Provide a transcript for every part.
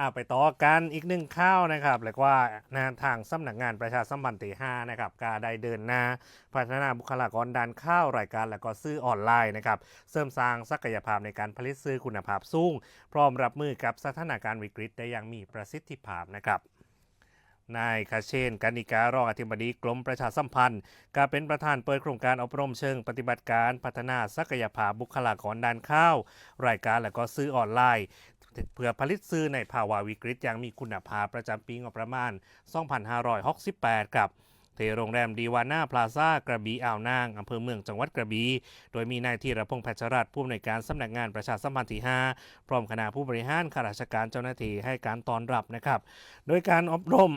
อ่าไปต่อกันอีกหนึ่งข้าวนะครับเรียกว่านะทางสำนักงานประชาสัมพันธ์ตีห้านะครับก็ได้เดินหน้า พัฒนาบุคลากรด้านข้าวรายการและก็ซื้อออนไลน์นะครับเสริมสร้างศักยภาพในการผลิตซื้อคุณภาพสูง พร้อมรับมือกับสถานการณ์วิกฤตได้อย่างมีประสิทธิภาพนะครับนายคาเชนกานิการองอธิบดีกรมประชาสัมพันธ์ก็เป็นประธานเปิดโครงการอบรมเชิงปฏิบัติการพัฒนาศักยภาพบุคลากรด้านข้าว รายการและก็ซื้อออนไลน์ เพื่อผลิตซื้อในภาวะวิกฤตอย่างมีคุณภาพประจำปีงบประมาณ 2568ครับที่โรงแรมดีวาน่าพลาซ่ากระบี่อ่าวนางอำเภอเมืองจังหวัดกระบี่โดยมีนายธีรพงษ์แพชรรัตน์ผู้อำนวยการสำนักงานประชาสัมพันธ์ที่ 5 พร้อมคณะผู้บริหารข้าราชการเจ้าหน้าที่ให้การต้อนรับนะครับ โดยการอบรม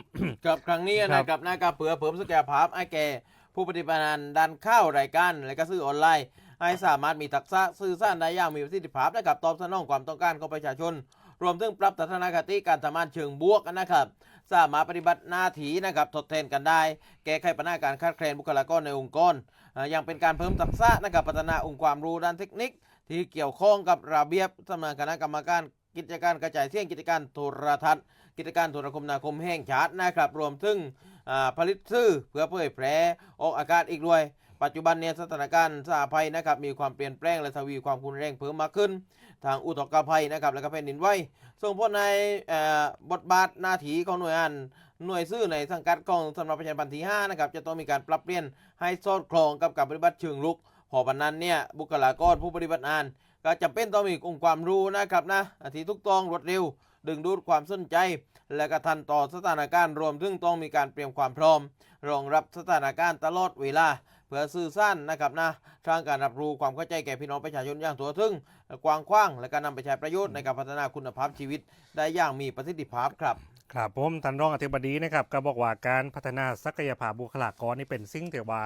กับครั้งนี้ครับนะครับนากาเผื่อเพิ่มศักยภาพให้แก่ผู้ปฏิบัติงานด้านข้าวรายการและก็ซื้อออนไลน์ ให้สามารถมีทักษะสื่อสารได้อย่างมีประสิทธิภาพนะครับตอบสนองความต้องการของประชาชน รวมถึงปรับทัศนคติการทำงานเชิงบวกนะครับ สามารถปฏิบัติหน้าที่นะครับทดแทนกันได้ แก้ไขปัญหาการขาดแคลนบุคลากรในองค์กรอ่ายังเป็นการเพิ่มทักษะนะครับพัฒนาองค์ความรู้ด้านเทคนิค ที่เกี่ยวข้องกับระเบียบสำนักคณะกรรมการกิจการกระจายเสียงกิจการโทรทัศน์ กิจการโทรคมนาคมแห่งชาตินะครับ รวมถึงผลิตสื่อเพื่อเผยแพร่ออกอากาศอีกด้วย ปัจจุบันเนี่ยสถานการณ์สาภัยนะครับมีความเปลี่ยนแปลงและทวีความรุนแรงเพิ่มมากขึ้น ทางอุทกภัยนะครับและก็แผ่นดินไหวส่งผลในบทบาทหน้าที่ของหน่วยงานหน่วยซื่อในสังกัดกองสำนักประชาสัมพันธ์ที่5นะครับจะต้องมีการปรับเปลี่ยนให้สอดคล้องกับการปฏิบัติเชิงลุกเพอวันนั้นเนี่ยบุคลากรผู้ปฏิบัติงาน ก็จำเป็นต้องมีองค์ความรู้นะครับนะที่ทุกต้องรวดเร็ว ดึงดูดความสนใจ และก็ทันต่อสถานการณ์รวมถึงต้องมีการเตรียมความพร้อม รองรับสถานการณ์ตลอดเวลา พื่อสื่อสั้นนะครับนะสร้างการรับรู้ความเข้าใจแก่พี่น้องประชาชนอย่างทั่วถึงกว้างขว้างและการนำไปใช้ประโยชน์ในการพัฒนาคุณภาพชีวิต ได้อย่างมีประสิทธิภาพครับ ครับผมท่านรองอธิบดีนะครับก็บอกว่าการพัฒนาศักยภาพบุคลากรนี่เป็นสิ่งที่ว่า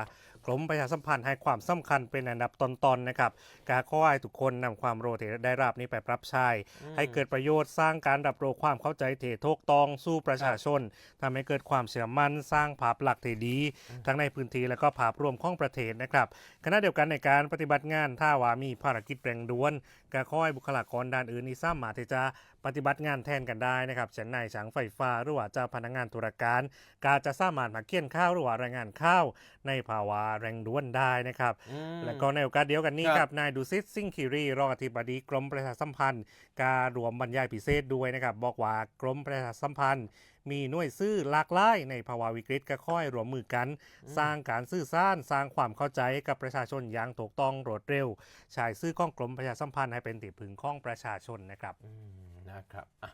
กรมประชาสัมพันธ์ให้ความสำคัญเป็นอันดับต้นๆนะครับการขอให้ทุกคนนำความรู้ที่ได้รับนี้ไปปรับใช้ ให้เกิดประโยชน์สร้างการรับรู้ความเข้าใจที่ถูกต้องสู้ประชาชนทำให้เกิดความเชื่อมั่นสร้างภาพลักษณ์ที่ดี ทั้งในพื้นที่และก็ภาพรวมของประเทศนะครับขณะเดียวกันในการปฏิบัติงานถ้าว่ามีภารกิจเร่งด่วนก็ขอให้บุคลากรด้านอื่นนี่สามารถที่จะปฏิบัติงานแทนกันได้นะครับเช่นนายช่างไฟฟ้าหรือว่าเจ้าพนักงานธุรการก็จะสามารถมาเขียนข้าวหรือว่ารายงานข้าวในภาวะเร่งด่วนได้นะครับอืมและก็ในโอกาสเดียวกันนี้ครับครับนายดุสิตซิงคิรีรองอธิบดีกรมประชาสัมพันธ์ การรวมบรรยายพิเศษด้วยนะครับ บอกว่ากรมประชาสัมพันธ์มีหน่วยซื่อหลากหลายในภาวะวิกฤตก็ค่อยรวมมือกัน สร้างการสื่อสารสร้างความเข้าใจกับประชาชนอย่างถูกต้องรวดเร็วใช้ซื่อข้องกรมประชาสัมพันธ์ให้เป็นติพึ่งข้องประชาชนนะครับอืมนะครับอะ